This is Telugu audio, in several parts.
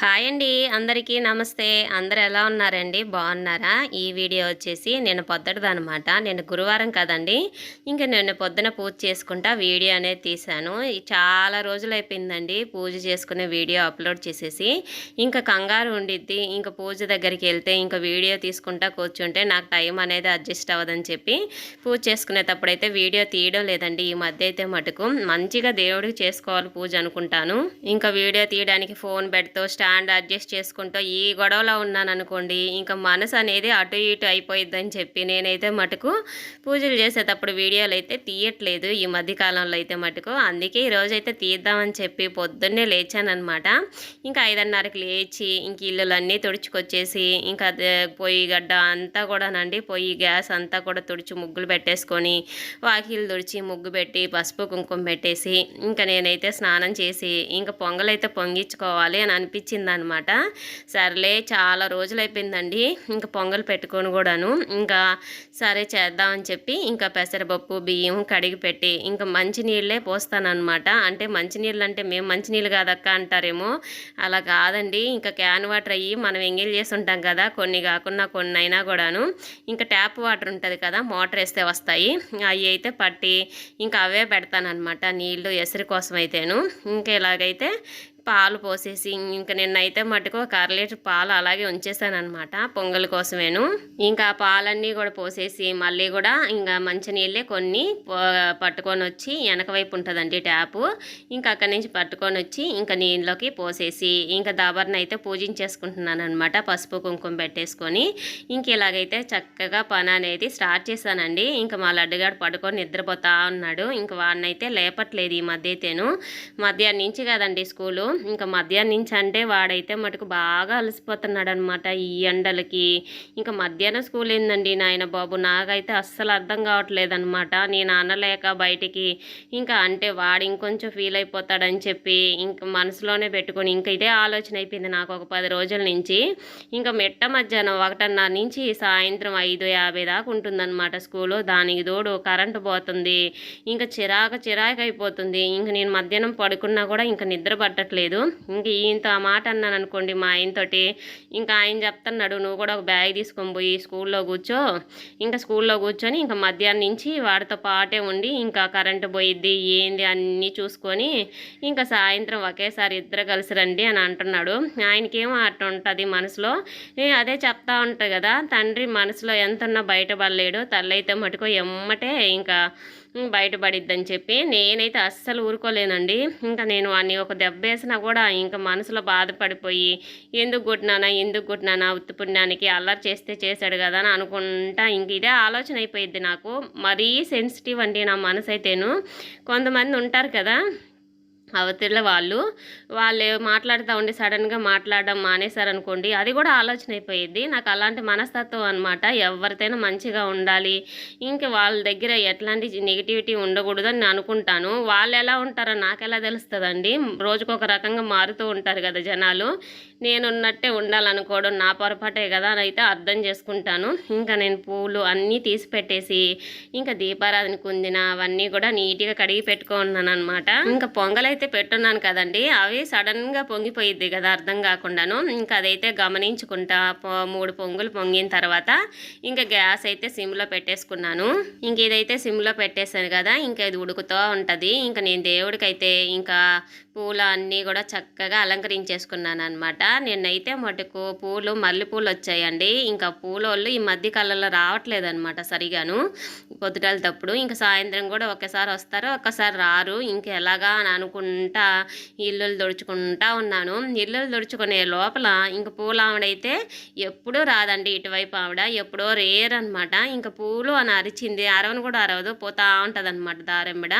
హాయ్ అండి. అందరికీ నమస్తే. అందరు ఎలా ఉన్నారండి? బాగున్నారా? ఈ వీడియో వచ్చేసి నేను పొద్దుటదనమాట. నేను గురువారం కదండి. ఇంకా నేను పొద్దున పూజ చేసుకుంటా వీడియో అనేది తీశాను. చాలా రోజులు అయిపోయిందండి పూజ చేసుకునే వీడియో అప్లోడ్ చేసేసి. ఇంకా కంగారు ఉండిద్ది. ఇంకా పూజ దగ్గరికి వెళ్తే ఇంకా వీడియో తీసుకుంటా కూర్చుంటే నాకు టైం అనేది అడ్జస్ట్ అవ్వదని చెప్పి పూజ చేసుకునేటప్పుడు అయితే వీడియో తీయడం లేదండి. ఈ మధ్య అయితే మటుకు మంచిగా దేవుడికి చేసుకోవాలి పూజ అనుకుంటాను. ఇంకా వీడియో తీయడానికి ఫోన్ బెడ్తో స్టాండ్ అడ్జస్ట్ చేసుకుంటూ ఈ గొడవలో ఉన్నాను అనుకోండి ఇంకా మనసు అనేది అటు ఇటు అయిపోయిద్దని చెప్పి నేనైతే మటుకు పూజలు చేసేటప్పుడు వీడియోలు అయితే తీయట్లేదు. ఈ మధ్యకాలంలో అయితే మటుకు. అందుకే ఈరోజు అయితే తీద్దామని చెప్పి పొద్దున్నే లేచానమాట ఇంకా ఐదున్నరకు లేచి ఇంక ఇల్లులన్నీ తుడుచుకొచ్చేసి ఇంకా పొయ్యి గడ్డ అంతా కూడానండి పొయ్యి గ్యాస్ అంతా కూడా తుడిచి ముగ్గులు పెట్టేసుకొని వాకిలు తుడిచి ముగ్గు పెట్టి పసుపు కుంకుమ పెట్టేసి ఇంకా నేనైతే స్నానం చేసి ఇంకా పొంగలైతే పొంగించుకోవాలి అని అనిపించింది. అనమాట సర్లే చాలా రోజులు అయిపోయిందండి ఇంకా పొంగల్ పెట్టుకొని కూడాను ఇంకా సరే చేద్దామని చెప్పి ఇంకా పెసరపప్పు బియ్యం కడిగి పెట్టి ఇంకా మంచినీళ్ళే పోస్తానన్నమాట అంటే మంచినీళ్ళు అంటే మేము మంచినీళ్ళు కాదక్క అంటారేమో. అలా కాదండి. ఇంకా క్యాన్ వాటర్ అయ్యి మనం ఎంగిల్ చేసి ఉంటాం కదా కొన్ని కాకుండా కొన్ని అయినా కూడాను. ఇంకా ట్యాప్ వాటర్ ఉంటుంది కదా మోటార్ వేస్తే వస్తాయి. అవి అయితే పట్టి ఇంకా అవే పెడతానమాట నీళ్ళు ఎసరి కోసం అయితేను ఇంకా ఇలాగైతే పాలు పోసేసి ఇంకా నిన్నైతే మటుకు ఒక అర లీటర్ పాలు అలాగే ఉంచేసానమాట పొంగల్ కోసమేను. ఇంకా పాలన్నీ కూడా పోసేసి మళ్ళీ కూడా ఇంకా మంచినీళ్ళే కొన్ని పట్టుకొని వచ్చి వెనక వైపు ఉంటుందండి ట్యాపు. ఇంకా అక్కడి నుంచి పట్టుకొని వచ్చి ఇంకా నీళ్ళలోకి పోసేసి ఇంకా దాబర్ని అయితే పూజించేసుకుంటున్నాను అనమాట పసుపు కుంకుమ పెట్టేసుకొని. ఇంక ఇలాగైతే చక్కగా పని అనేది స్టార్ట్ చేశానండి. ఇంకా మా లడ్డుగాడు పడుకొని నిద్రపోతా ఉన్నాడు. ఇంకా వాడినైతే లేపట్లేదు ఈ మధ్య అయితేను మధ్యాహ్నం నుంచి కదండి స్కూలు. ఇంకా మధ్యాహ్నం నుంచి అంటే వాడైతే మటుకు బాగా అలసిపోతున్నాడు అనమాట ఈ ఎండలకి. ఇంకా మధ్యాహ్నం స్కూల్ ఏందండి నాయన బాబు? నాకైతే అస్సలు అర్థం కావట్లేదు అనమాట నేను అనలేక బయటికి. ఇంకా అంటే వాడు ఇంకొంచెం ఫీల్ అయిపోతాడని చెప్పి ఇంకా మనసులోనే పెట్టుకొని ఇంకా ఇదే ఆలోచన అయిపోయింది నాకు ఒక పది రోజుల నుంచి. ఇంకా మెట్ట మధ్యాహ్నం ఒకటిన్నర నుంచి సాయంత్రం ఐదు యాభై దాకా ఉంటుందన్నమాట స్కూలు. దానికి తోడు కరెంటు పోతుంది. ఇంకా చిరాక చిరాకు అయిపోతుంది ఇంక నేను మధ్యాహ్నం పడుకున్నా కూడా ఇంకా నిద్ర పట్టట్లేదు. ఇంక ఈయనతో ఆ మాట అన్నాను అనుకోండి మా ఆయనతోటి. ఇంకా ఆయన చెప్తున్నాడు నువ్వు కూడా ఒక బ్యాగ్ తీసుకొని పోయి స్కూల్లో కూర్చో. ఇంకా స్కూల్లో కూర్చొని ఇంకా మధ్యాహ్నం నుంచి వాడితో పాటే ఉండి ఇంకా కరెంటు పోయిద్ది ఏంది అన్నీ చూసుకొని ఇంకా సాయంత్రం ఒకేసారి ఇద్దరు కలిసి రండి అని అంటున్నాడు. ఆయనకేమో అట్ట ఉంటుంది మనసులో. అదే చెప్తా ఉంటాయి కదా తండ్రి మనసులో ఎంత ఉన్నా బయటపడలేడు. తల్లైతే మటుకో ఎమ్మటే ఇంకా బయటపడిద్దని చెప్పి నేనైతే అస్సలు ఊరుకోలేనండి. ఇంకా నేను వాడిని ఒక దెబ్బ వేసినా కూడా ఇంకా మనసులో బాధపడిపోయి ఎందుకు కొట్టినానా ఎందుకు కొట్టినానా ఉత్తి పుణ్యానికి అల్లరి చేస్తే చేశాడు కదా అని అనుకుంటా ఇంక ఇదే ఆలోచన అయిపోయింది నాకు. మరీ సెన్సిటివ్ అండి నా మనసు అయితేను కొంతమంది ఉంటారు కదా అవతల వాళ్ళు వాళ్ళు మాట్లాడుతూ ఉండి సడన్గా మాట్లాడడం మానేశారనుకోండి అది కూడా ఆలోచన అయిపోయింది నాకు అలాంటి మనస్తత్వం అనమాట ఎవరితోనూ మంచిగా ఉండాలి. ఇంకా వాళ్ళ దగ్గర ఎట్లాంటి నెగిటివిటీ ఉండకూడదు అని నేను అనుకుంటాను. వాళ్ళు ఎలా ఉంటారో నాకు ఎలా తెలుస్తుందండి. రోజుకొక రకంగా మారుతూ ఉంటారు కదా జనాలు. నేను ఉన్నట్టే ఉండాలనుకోవడం నా పొరపాటే కదా అని అయితే అర్థం చేసుకుంటాను. ఇంకా నేను పూలు అన్నీ తీసి పెట్టేసి ఇంకా దీపారాధన కుందిన అవన్నీ కూడా నీట్గా కడిగి పెట్టుకున్నాను అనమాట ఇంకా పొంగలైతే అయితే పెట్టున్నాను కదండి అవి సడన్గా పొంగిపోయిద్ది కదా అర్థం కాకుండాను. ఇంకా అదైతే గమనించుకుంటా పొ- మూడు పొంగులు పొంగిన తర్వాత ఇంకా గ్యాస్ అయితే సిమ్లో పెట్టేసుకున్నాను. ఇంక ఇదైతే సిమ్లో పెట్టేశాను కదా ఇంకా ఇది ఉడుకుతూ ఉంటుంది. ఇంకా నేను దేవుడికైతే ఇంకా పూలు అన్నీ కూడా చక్కగా అలంకరించేసుకున్నాను అనమాట నిన్నైతే మటుకు పూలు మల్లెపూలు వచ్చాయండి. ఇంకా పూలోళ్ళు ఈ మధ్య కాలంలో రావట్లేదు అనమాట సరిగాను. పొద్దుటాల తప్పుడు ఇంకా సాయంత్రం కూడా ఒక్కసారి వస్తారు ఒక్కసారి రారు. ఇంకా ఎలాగా అని అనుకుంటా ఇల్లులు దొడుచుకుంటా ఉన్నాను. ఇల్లులు దొడుచుకునే లోపల ఇంక పూలు ఆవిడైతే ఎప్పుడూ రాదండి ఇటువైపు ఆవిడ ఎప్పుడో రేర్ అనమాట ఇంకా పూలు అని అరిచింది అరవను కూడా అరవదు పోతా ఉంటుంది అనమాట దారెంబడ.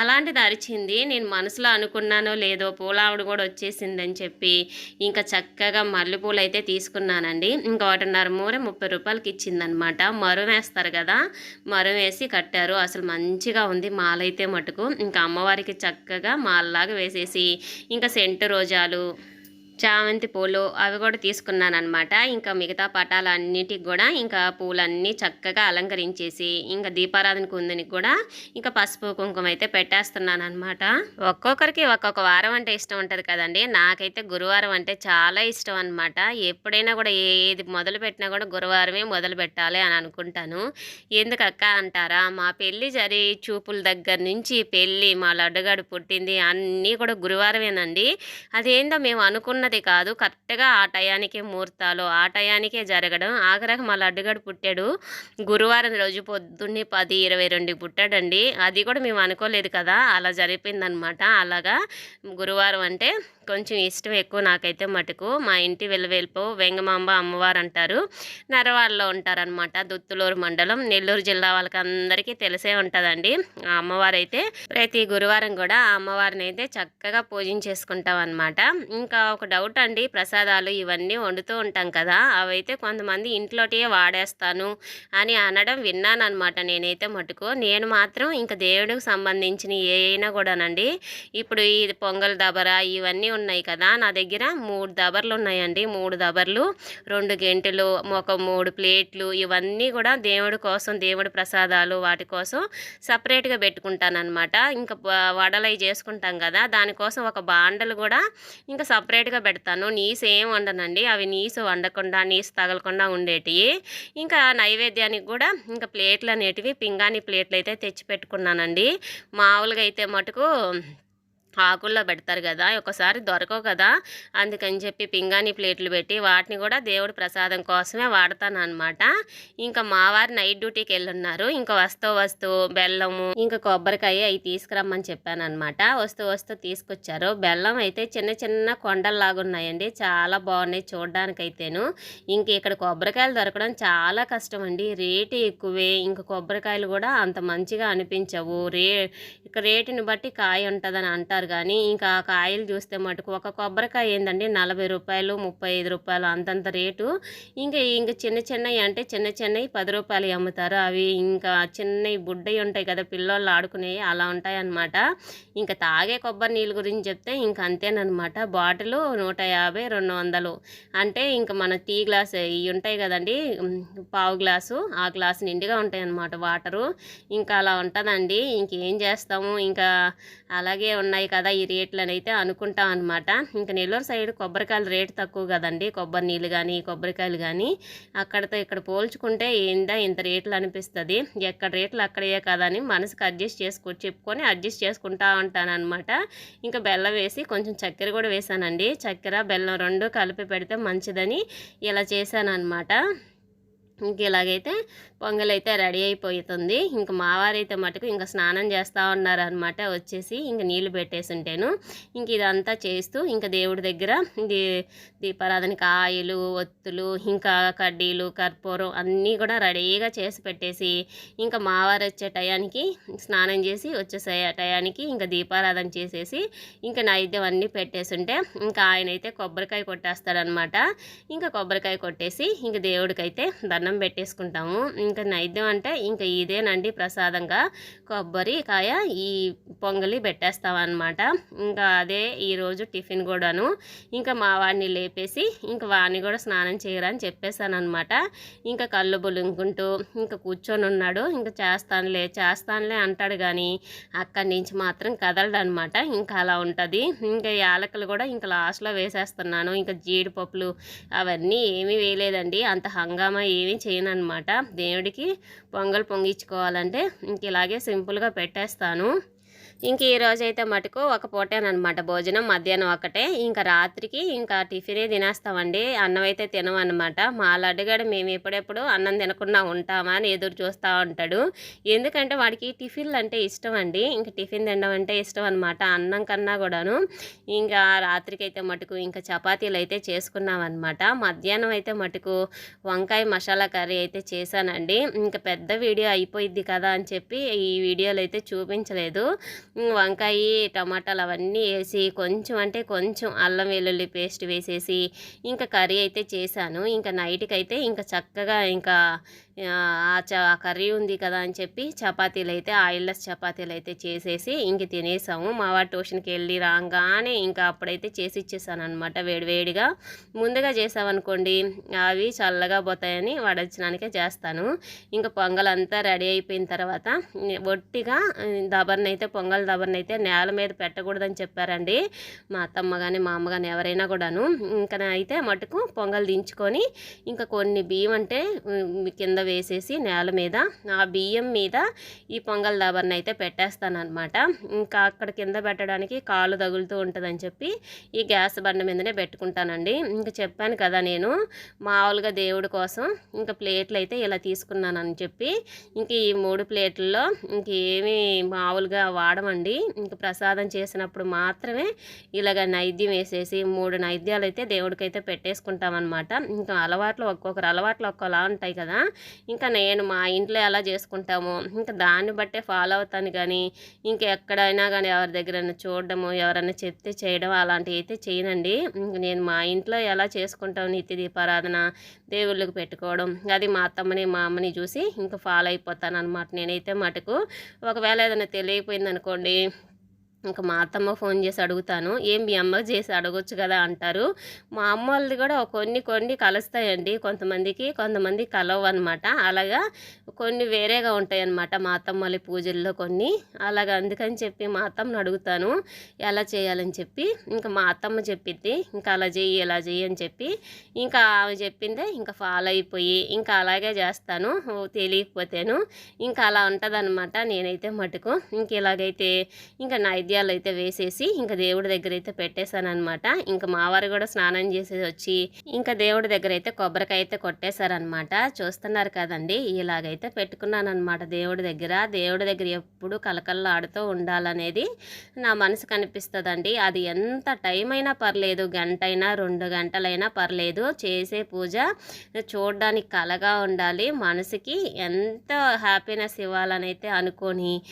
అలాంటిది అరిచింది నేను మనసులో అనుకున్నాను లేదో పూలావిడ కూడా వచ్చేసిందని చెప్పి ఇంకా చక్కగా మల్లెపూలు అయితే తీసుకున్నానండి. ఇంకా ఒకటిన్నర మూర ముప్పై రూపాయలకి ఇచ్చిందనమాట. మరు వేస్తారు కదా మరు వేసి కట్టారు. అసలు మంచిగా ఉంది మాలైతే మటుకు. ఇంకా అమ్మవారికి చక్కగా మాలలాగా వేసేసి ఇంకా సెంటు రోజాలు చామంతి పూలు అవి కూడా తీసుకున్నాను అనమాట ఇంకా మిగతా పటాలన్నిటికి కూడా ఇంకా పూలన్నీ చక్కగా అలంకరించేసి ఇంకా దీపారాధన కుందునికి కూడా ఇంకా పసుపు కుంకుమ అయితే పెట్టేస్తున్నాను అనమాట ఒక్కొక్కరికి ఒక్కొక్క వారం అంటే ఇష్టం ఉంటుంది కదండి. నాకైతే గురువారం అంటే చాలా ఇష్టం అనమాట ఎప్పుడైనా కూడా ఏది మొదలు పెట్టినా కూడా గురువారమే మొదలు పెట్టాలి అని అనుకుంటాను. ఎందుకు అక్క అంటారా? మా పెళ్ళి జరి చూపుల దగ్గర నుంచి పెళ్ళి మా లడ్డుగాడు పుట్టింది అన్నీ కూడా గురువారమేనండి. అదేందో మేము అనుకున్న అనుకున్నది కాదు. కరెక్ట్గా ఆ టయానికే ముహూర్తాలు ఆ టయానికే జరగడం. ఆఖరికి మా లడ్డుగాడు పుట్టాడు. గురువారం రోజు పొద్దున్నే పది ఇరవై రెండుకి పుట్టాడండి. అది కూడా మేము అనుకోలేదు కదా. అలా జరిపిందనమాట. అలాగా గురువారం అంటే కొంచెం ఇష్టం ఎక్కువ నాకైతే మటుకు. మా ఇంటి వెలువెల్పు వెంగమాంబ అమ్మవారు అంటారు నరవాడలో ఉంటారనమాట దుత్తులూరు మండలం. నెల్లూరు జిల్లా వాళ్ళకి అందరికీ తెలిసే ఉంటుందండి ఆ అమ్మవారు అయితే ప్రతి గురువారం కూడా ఆ అమ్మవారిని అయితే చక్కగా పూజించేసుకుంటాం అనమాట ఇంకా ఒక డౌట్ అండి ప్రసాదాలు ఇవన్నీ వండుతూ ఉంటాం కదా అవైతే కొంతమంది ఇంట్లోటియే వాడేస్తాను అని అనడం విన్నాను అనమాట నేనైతే మటుకు. నేను మాత్రం ఇంకా దేవుడికి సంబంధించిన ఏ అయినా కూడానండి. ఇప్పుడు ఈ పొంగల్ దబరా ఇవన్నీ ఉన్నాయి కదా. నా దగ్గర మూడు దబర్లు ఉన్నాయండి. మూడు దబర్లు రెండు గంటలు ఒక మూడు ప్లేట్లు ఇవన్నీ కూడా దేవుడి కోసం దేవుడి ప్రసాదాలు వాటి కోసం సపరేట్గా పెట్టుకుంటానమాట ఇంకా వడలై చేసుకుంటాం కదా. దానికోసం ఒక బాండలు కూడా ఇంకా సపరేట్గా పెడతాను. నీసు ఏం వండనండి. అవి నీసు వండకుండా నీసు తగలకుండా ఉండేటివి ఇంకా నైవేద్యానికి కూడా ఇంకా ప్లేట్లు అనేటివి పింగాణి ప్లేట్లు అయితే తెచ్చి పెట్టుకున్నానండి. మామూలుగా అయితే మటుకు ఆకుల్లో పెడతారు కదా ఒకసారి దొరకవు కదా అందుకని చెప్పి పింగాణి ప్లేట్లు పెట్టి వాటిని కూడా దేవుడి ప్రసాదం కోసమే వాడతాను అనమాట ఇంకా మావారు నైట్ డ్యూటీకి వెళ్ళున్నారు. ఇంకా వస్తూ వస్తూ బెల్లము ఇంకా కొబ్బరికాయ అవి తీసుకురమ్మని చెప్పాను అనమాట వస్తూ వస్తూ తీసుకొచ్చారు. బెల్లం అయితే చిన్న చిన్న కొండల్లాగా ఉన్నాయండి. చాలా బాగున్నాయి చూడడానికైతేను. ఇంక ఇక్కడ కొబ్బరికాయలు దొరకడం చాలా కష్టం అండి రేటు ఎక్కువే. ఇంకా కొబ్బరికాయలు కూడా అంత మంచిగా అనిపించవు. రే ఇక రేటుని బట్టి కాయ ఉంటుందని అంటారు అమ్ముతారు కానీ ఇంకా కాయలు చూస్తే మటుకు ఒక కొబ్బరికాయ ఏందండి? నలభై రూపాయలు ముప్పై ఐదు రూపాయలు అంతంత రేటు. ఇంకా ఇంకా చిన్న చిన్నవి అంటే చిన్న చిన్నవి పది రూపాయలు అమ్ముతారు. అవి ఇంకా చిన్నవి బుడ్డవి ఉంటాయి కదా పిల్లోళ్ళు ఆడుకునేవి అలా ఉంటాయి అన్నమాట ఇంకా తాగే కొబ్బరి నీళ్ళు గురించి చెప్తే ఇంకా అంతేనమాట బాటిల్ నూట యాభై రెండు వందలు. అంటే ఇంకా మన టీ గ్లాస్ ఇవి ఉంటాయి కదండి పావు గ్లాసు. ఆ గ్లాస్ నిండుగా ఉంటాయి అన్నమాట వాటరు. ఇంకా అలా ఉంటుందండి. ఇంకేం చేస్తాము? ఇంకా అలాగే ఉన్నాయి కదా ఈ రేట్లని అయితే అనుకుంటాం అనమాట ఇంకా నెల్లూరు సైడ్ కొబ్బరికాయలు రేటు తక్కువ కదండి. కొబ్బరి నీళ్ళు కానీ కొబ్బరికాయలు కానీ అక్కడతో ఇక్కడ పోల్చుకుంటే ఏందా ఇంత రేట్లు అనిపిస్తుంది. ఎక్కడ రేట్లు అక్కడే కదా అని మనసుకు అడ్జస్ట్ చేసుకో చెప్పుకొని అడ్జస్ట్ చేసుకుంటా ఉంటాను అనమాట ఇంకా బెల్లం వేసి కొంచెం చక్కెర కూడా వేసానండి. చక్కెర బెల్లం రెండు కలిపి పెడితే మంచిదని ఇలా చేశాను అనమాట ఇంక ఇలాగైతే పొంగల్ అయితే రెడీ అయిపోతుంది. ఇంక మావారైతే మటుకు ఇంకా స్నానం చేస్తూ ఉన్నారనమాట వచ్చేసి ఇంక నీళ్ళు పెట్టేసి ఉంటాను ఇంక ఇదంతా చేస్తూ ఇంకా దేవుడి దగ్గర దీ ఆయిలు ఒత్తులు ఇంకా కడ్డీలు కర్పూరం అన్నీ కూడా రెడీగా చేసి పెట్టేసి ఇంకా మావారు వచ్చే టయానికి స్నానం చేసి వచ్చేసే టయానికి ఇంకా దీపారాధన చేసేసి ఇంకా నైద్యం అన్నీ పెట్టేసి ఉంటే ఇంకా ఆయన అయితే కొబ్బరికాయ కొట్టేస్తాడనమాట ఇంకా కొబ్బరికాయ కొట్టేసి ఇంకా దేవుడికైతే దండం పెట్టేసుకుంటాము. ఇంకా నైద్యం అంటే ఇంకా ఇదేనండి ప్రసాదంగా. కొబ్బరి కాయ ఈ పొంగలి పెట్టేస్తామన్నమాట. ఇంకా అదే ఈరోజు టిఫిన్ కూడాను. ఇంకా మా వాడిని లేపేసి ఇంకా వాడిని కూడా స్నానం చేయరని చెప్పేశాను అనమాట ఇంకా కళ్ళు బులుంకుంటూ ఇంకా కూర్చొని ఉన్నాడు. ఇంకా చేస్తానులే చేస్తానులే అంటాడు కానీ అక్కడి నుంచి మాత్రం కదలడనమాట ఇంకా అలా ఉంటుంది. ఇంకా యాలకలు కూడా ఇంకా లాస్ట్లో వేసేస్తున్నాను. ఇంకా జీడిపప్పులు అవన్నీ ఏమీ వేయలేదండి. అంత హంగామా ఏమీ చేయను అనమాట దేవుడికి పొంగల్ పొంగించుకోవాలంటే ఇంక ఇలాగే సింపుల్గా పెట్టేస్తాను. ఇంక ఈ రోజైతే మటుకు ఒక పూటేనమాట భోజనం మధ్యాహ్నం ఒకటే ఇంకా రాత్రికి ఇంకా టిఫినే తినేస్తామండి. అన్నం అయితే తినమన్నమాట. మా లడ్డుగాడు మేము ఎప్పుడెప్పుడు అన్నం తినకుండా ఉంటామా అని ఎదురు చూస్తూ ఉంటాడు. ఎందుకంటే వాడికి టిఫిన్లు అంటే ఇష్టం అండి ఇంకా టిఫిన్ తినడం అంటే ఇష్టం అనమాట అన్నం కన్నా కూడాను. ఇంకా రాత్రికి అయితే మటుకు ఇంకా చపాతీలు అయితే చేసుకున్నాం అనమాట మధ్యాహ్నం అయితే మటుకు వంకాయ మసాలా కర్రీ అయితే చేశానండి. ఇంకా పెద్ద వీడియో అయిపోయిద్ది కదా అని చెప్పి ఈ వీడియోలు అయితే చూపించలేదు. వంకాయ టమాటాలు అవన్నీ వేసి కొంచెం అంటే కొంచెం అల్లం వెల్లుల్లి పేస్ట్ వేసేసి ఇంకా కర్రీ అయితే చేశాను. ఇంకా నైట్కి అయితే ఇంకా చక్కగా ఇంకా ఆ, కర్రీ ఉంది కదా అని చెప్పి చపాతీలు అయితే ఆయిల్లెస్ చపాతీలు అయితే చేసేసి ఇంక తినేసాము. మా వాడు ట్యూషన్కి వెళ్ళి రాగానే ఇంకా అప్పుడైతే చేసి ఇచ్చేసాను అనమాట వేడివేడిగా ముందుగా చేసామనుకోండి అవి చల్లగా పోతాయని వడచ్చడానికే చేస్తాను. ఇంకా పొంగల్ అంతా రెడీ అయిపోయిన తర్వాత ఒట్టిగా దబర్ని అయితే పొంగల్ దబర్ని అయితే నేల మీద పెట్టకూడదని చెప్పారండి. మా అత్తమ్మ కానీ మా అమ్మ కానీ ఎవరైనా కూడాను. ఇంకా అయితే మటుకు పొంగల్ దించుకొని ఇంకా కొన్ని బియ్యం అంటే కింద వేసేసి నేల మీద ఆ బియ్యం మీద ఈ పొంగల్ దాబర్ని అయితే పెట్టేస్తాను అనమాట ఇంకా అక్కడ కింద పెట్టడానికి కాలు తగులుతూ ఉంటుందని చెప్పి ఈ గ్యాస్ బండ మీదనే పెట్టుకుంటానండి. ఇంకా చెప్పాను కదా నేను మామూలుగా దేవుడి కోసం ఇంకా ప్లేట్లు అయితే ఇలా తీసుకున్నానని చెప్పి ఇంక ఈ మూడు ప్లేట్లలో ఇంకేమీ మామూలుగా అండి. ఇంక ప్రసాదం చేసినప్పుడు మాత్రమే ఇలాగ నైద్యం వేసేసి మూడు నైద్యాలు అయితే దేవుడికి అయితే పెట్టేసుకుంటామన్నమాట. ఇంకా అలవాట్లు ఒక్కొక్కరు అలవాట్లు ఒక్కోలా ఉంటాయి కదా. ఇంకా నేను మా ఇంట్లో ఎలా చేసుకుంటామో ఇంకా దాన్ని బట్టే ఫాలో అవుతాను కానీ ఇంకా ఎక్కడైనా కానీ ఎవరి దగ్గర చూడడము ఎవరైనా చెప్తే చేయడం అలాంటివి అయితే చేయనండి. నేను మా ఇంట్లో ఎలా చేసుకుంటాం నిత్య దీపారాధన దేవుళ్ళకి పెట్టుకోవడం అది మా అత్తమ్మని మా అమ్మని చూసి ఇంకా ఫాలో అయిపోతాను అనమాట నేనైతే మటుకు. ఒకవేళ ఏదైనా తెలియకపోయింది అనుకోండి ఇంకా మా అత్తమ్మ ఫోన్ చేసి అడుగుతాను. ఏం మీ అమ్మకి చేసి అడగొచ్చు కదా అంటారు. మా అమ్మ వాళ్ళది కూడా కొన్ని కొన్ని కలుస్తాయండి. కొంతమందికి కొంతమంది కలవు అనమాట అలాగా కొన్ని వేరేగా ఉంటాయి అన్నమాట మా పూజల్లో కొన్ని. అలాగా అందుకని చెప్పి మా అత్తమ్మని అడుగుతాను ఎలా చేయాలని చెప్పి. ఇంకా మా అత్తమ్మ చెప్పిద్ది ఇంకా అలా చెయ్యి ఇలా చెయ్యి అని చెప్పి. ఇంకా ఆమె చెప్పిందే ఇంకా ఫాలో అయిపోయి ఇంకా అలాగే చేస్తాను తెలియకపోతేను. ఇంకా అలా ఉంటుందన్నమాట నేనైతే మటుకు. ఇంక ఇలాగైతే ఇంకా నైద్యాలు అయితే వేసేసి ఇంకా దేవుడి దగ్గర అయితే పెట్టేశాను అనమాట ఇంకా మావారు కూడా స్నానం చేసి వచ్చి ఇంకా దేవుడి దగ్గర అయితే కొబ్బరికాయ అయితే కొట్టేశారనమాట చూస్తున్నారు కదండి ఇలాగైతే. పెట్టుకున్నాను అనమాట దేవుడి దగ్గర దేవుడి దగ్గర ఎప్పుడు కలకల్లాడుతూ ఉండాలనేది నా మనసు కనిపిస్తుందండి. అది ఎంత టైం అయినా పర్లేదు గంట అయినా రెండు గంటలైనా పర్లేదు. చేసే పూజ చూడడానికి కలగా ఉండాలి. మనసుకి ఎంత హ్యాపీనెస్ ఇవ్వాలని అయితే అనుకొని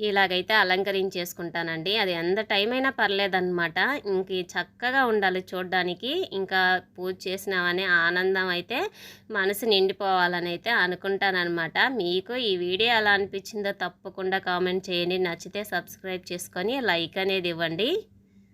ఇలాగైతే అలంకరించేసుకుంటానండి. అది ఎంత టైం అయినా పర్లేదన్నమాట. ఇంక చక్కగా ఉండాలి చూడడానికి. ఇంకా పూజ చేసినామనే ఆనందం అయితే మనసు నిండిపోవాలని అయితే అనుకుంటానన్నమాట. మీకు ఈ వీడియో ఎలా అనిపించిందో తప్పకుండా కామెంట్ చేయండి. నచ్చితే సబ్స్క్రైబ్ చేసుకొని లైక్ అనేది ఇవ్వండి.